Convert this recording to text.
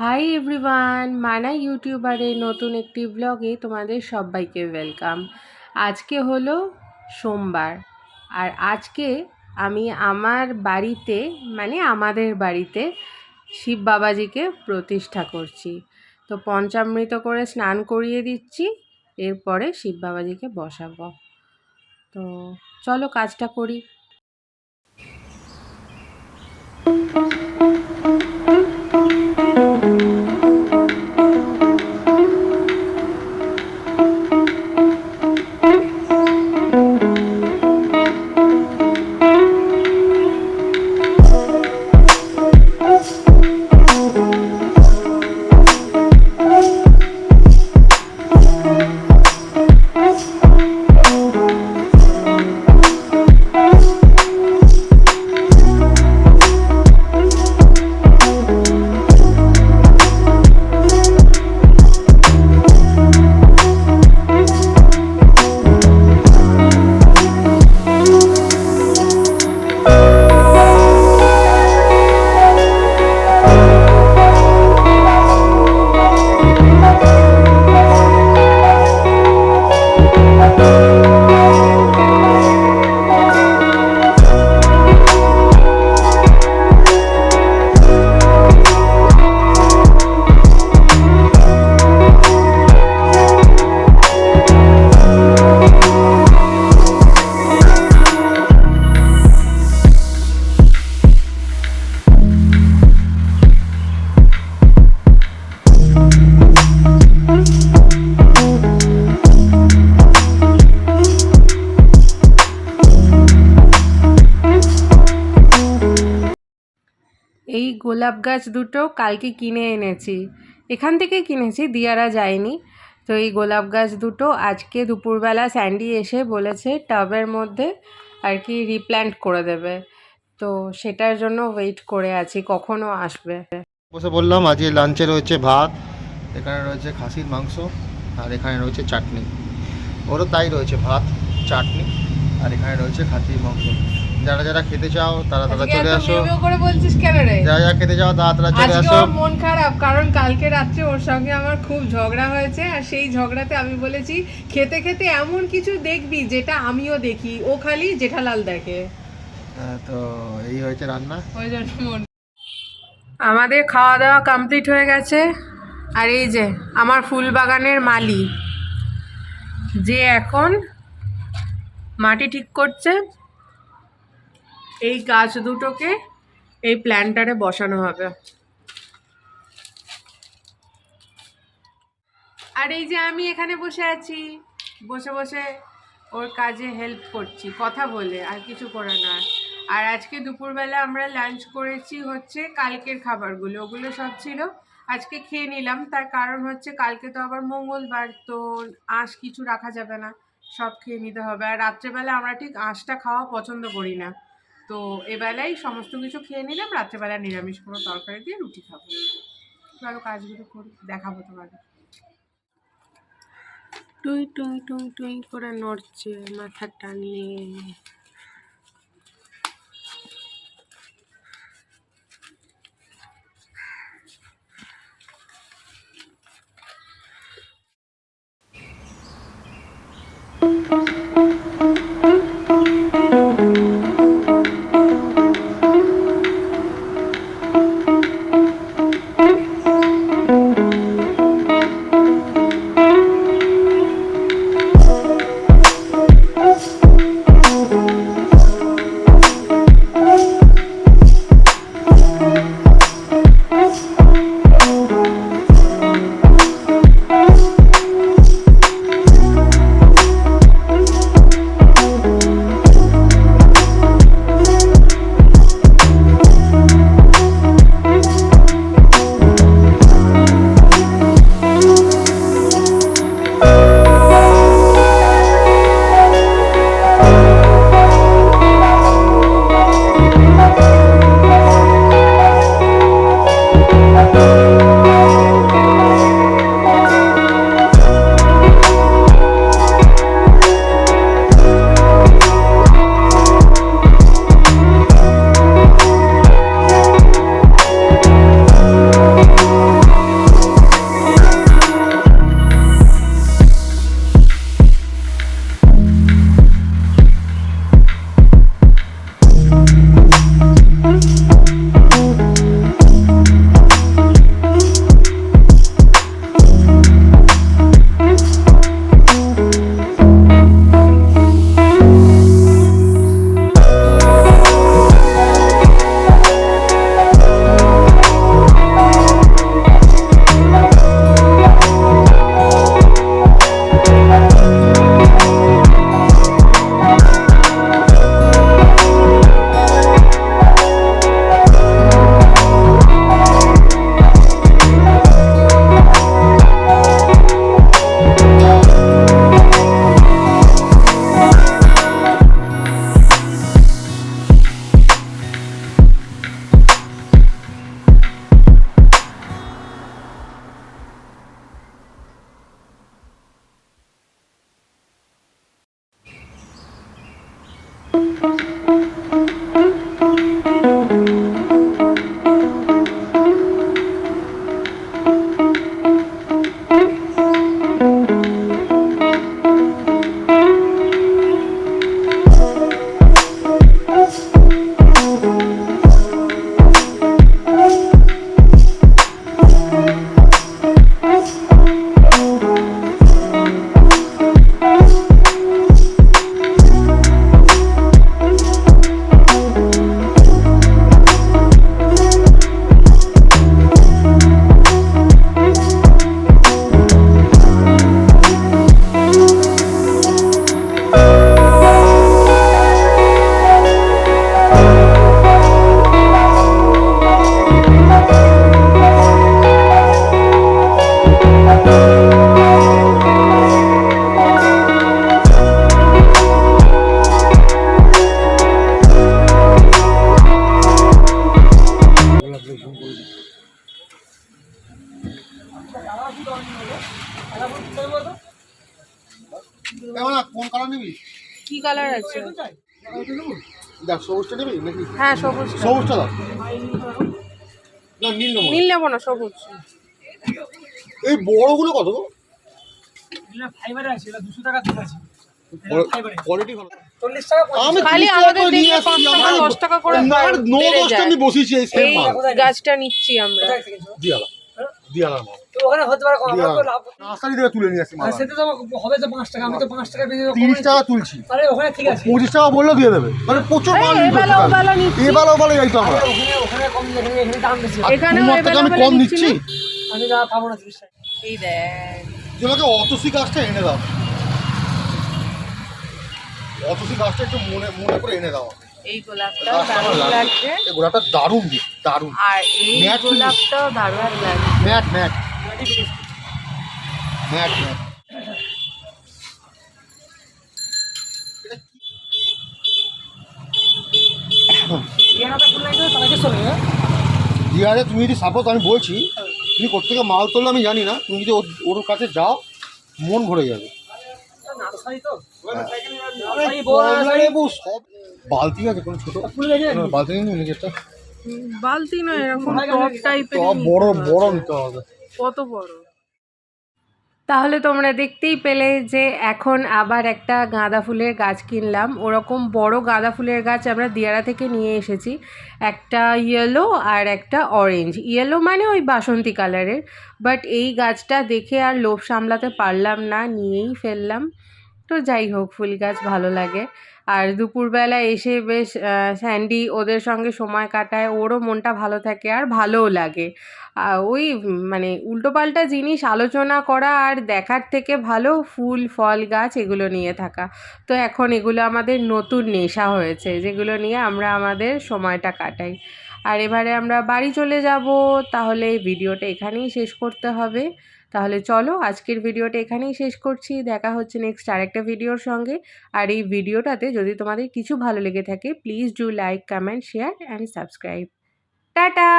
Hi everyone মানা ইউটিউবারের নতুন একটি ব্লগে তোমাদের সবাইকে ওয়েলকাম আজকে হলো সোমবার, আর আজকে আমি আমার বাড়িতে মানে আমাদের বাড়িতে শিব বাবাজিকে প্রতিষ্ঠা করছি। তো পঞ্চামৃত করে স্নান করিয়ে দিচ্ছি, এরপরে শিব বাবাজিকে বসাবো। তো চলো কাজটা করি। গোলাপ গাছ দুটো কালকে কিনে এনেছি। এখান থেকে কিনেছি, দিয়ারা যায়নি। তো এই গোলাপ গাছ দুটো আজকে দুপুরবেলা স্যান্ডি এসে বলেছে টাবের মধ্যে আর কি রিপ্ল্যান্ট করে দেবে। তো সেটার জন্য ওয়েট করে আছি, কখনো আসবে। বসে বললাম, আজকে লাঞ্চে রয়েছে ভাত, এখানে রয়েছে খাসির মাংস, আর এখানে রয়েছে চাটনি। ওরও তাই রয়েছে ভাত, চাটনি, আর এখানে রয়েছে খাসির মাংস। যারা যারা খেতে চাও তারা তারা চলে আসো। করে বলছিস কেন রে? যারা যারা খেতে চাও তারা তারা চলে আসো। ওর মন খারাপ কারণ কালকে রাত্রে ওর সঙ্গে আমার খুব ঝগড়া হয়েছে আর সেই ঝগড়াতে আমি বলেছি খেতে খেতে এমন কিছু দেখবি যেটা আমিও দেখি ও খালি জেঠালাল দেখে। হ্যাঁ, তো এই হয়েছে রান্না। ওই জন্য মন আমাদের খাওয়া দাওয়া কমপ্লিট হয়ে গেছে আর এই যে আমার ফুল বাগানের মালি যে এখন মাটি ঠিক করছে। এই গাছ দুটোকে এই প্ল্যান্টারে বসানো হবে। আর এই যে আমি এখানে বসে আছি, বসে বসে ওর কাজে হেল্প করছি, কথা বলে, আর কিছু করে না। আর আজকে দুপুরবেলা আমরা লাঞ্চ করেছি হচ্ছে কালকের খাবারগুলো, ওগুলো সব ছিল। আজকে খেয়ে নিলাম, তার কারণ হচ্ছে কালকে তো আবার মঙ্গলবার, তো আঁশ কিছু রাখা যাবে না, সব খেয়ে নিতে হবে। আর রাত্রেবেলা আমরা ঠিক আঁশটা খাওয়া পছন্দ করি না। তো এবেলায় সমস্ত কিছু খেয়ে নিলাম, রাত্রেবেলা নিরামিষ কোনো তরকারি দিয়ে রুটি খাব। চলো কাজগুলো করি, দেখাবো তোমাকে টুই টুই টুই টুই করে নড়ছে মাথা টানিয়ে কোন কালার নিবি? কি কালার আছে? দেখ সবুজটা নিবি নাকি? হ্যাঁ সবুজ সবুজটা দাও। না নীল নেব। নীল নেব না সবুজ। এই বড়গুলো কত গো? ফাইবারে আছে এটা দুশো টাকা আছে। কোয়ালিটি ভালো। আমি করে বসিয়েছি গাছটা নিচ্ছি আমরা। দিয়ালার মাল ওখানে হতে পারে কম, আমার তো লাভ নার্সারি থেকে তুলে নিয়ে মাল। সেটা তো হবে তো পাঁচ টাকা আমি তো পাঁচ টাকা বেশি তিরিশ টাকা তুলছি। আরে ওখানে ঠিক আছে। পঁচিশ টাকা বললেও দিয়ে দেবে। মানে প্রচুর মাল এবেলা ওবেলা নিচ্ছি। এবেলা ওবেলা যাই তো আমরা ওখানে কম এখানে দাম বেশি। আমি কম দিচ্ছি নিচ্ছি? আমি যা পাবো না তিরিশ টাকা এই দেখ। তোমাকে অতসি গাছটা এনে দাও। অতসি গাছটা একটু মনে মনে করে এনে দাও এই গোলাপটা দারুণ লাগবে। লাগছে। এই গোলাপটা দারুণ দারুণ। আর এই গোলাপটাও দারুণ লাগছে। Matte matte. Matte matte. তুমি যদি সাপোজ আমি বলছি তুমি কোথেকে মাল তুললে আমি জানি না তুমি যদি ওর- ওর কাছে যাও মন ভরে যাবে। বালতি আছে কোনো ছোট। বালতি নেই বালতি নয় এরকম টপ টাইপের বড় বড় নিতে হবে। কত বড়? তাহলে তোমরা দেখতেই পেলে যে এখন আবার একটা গাঁদা ফুলের গাছ কিনলাম। ওরকম বড় গাঁদা ফুলের গাছ আমরা দিয়ারা থেকে নিয়ে এসেছি। একটা ইয়েলো আর একটা অরেঞ্জ ইয়েলো মানে ওই বাসন্তী কালারের বাট এই গাছটা দেখে আর লোভ সামলাতে পারলাম না নিয়েই ফেললাম। তো যাই হোক, ফুল গাছ ভালো লাগে। আর দুপুরবেলা এসে বেশ স্যান্ডি ওদের সঙ্গে সময় কাটায়, ওরও মনটা ভালো থাকে আর ভালোও লাগে। ওই মানে উল্টোপাল্টা জিনিস আলোচনা করা আর দেখার থেকে ভালো ফুল, ফল গাছ এগুলো নিয়ে থাকা। তো এখন এগুলো আমাদের নতুন নেশা হয়েছে, যেগুলো নিয়ে আমরা আমাদের সময়টা কাটাই। আর এবারে আমরা বাড়ি চলে যাব, তাহলে ভিডিওটা এখানেই শেষ করতে হবে। তাহলে চলো আজকের ভিডিওটা এখানেই শেষ করছি। দেখা হচ্ছে নেক্সট আরেকটা ভিডিওর সঙ্গে। আর এই ভিডিওটাতে যদি তোমাদের কিছু ভালো লেগে থাকে please do like comment share and subscribe tata!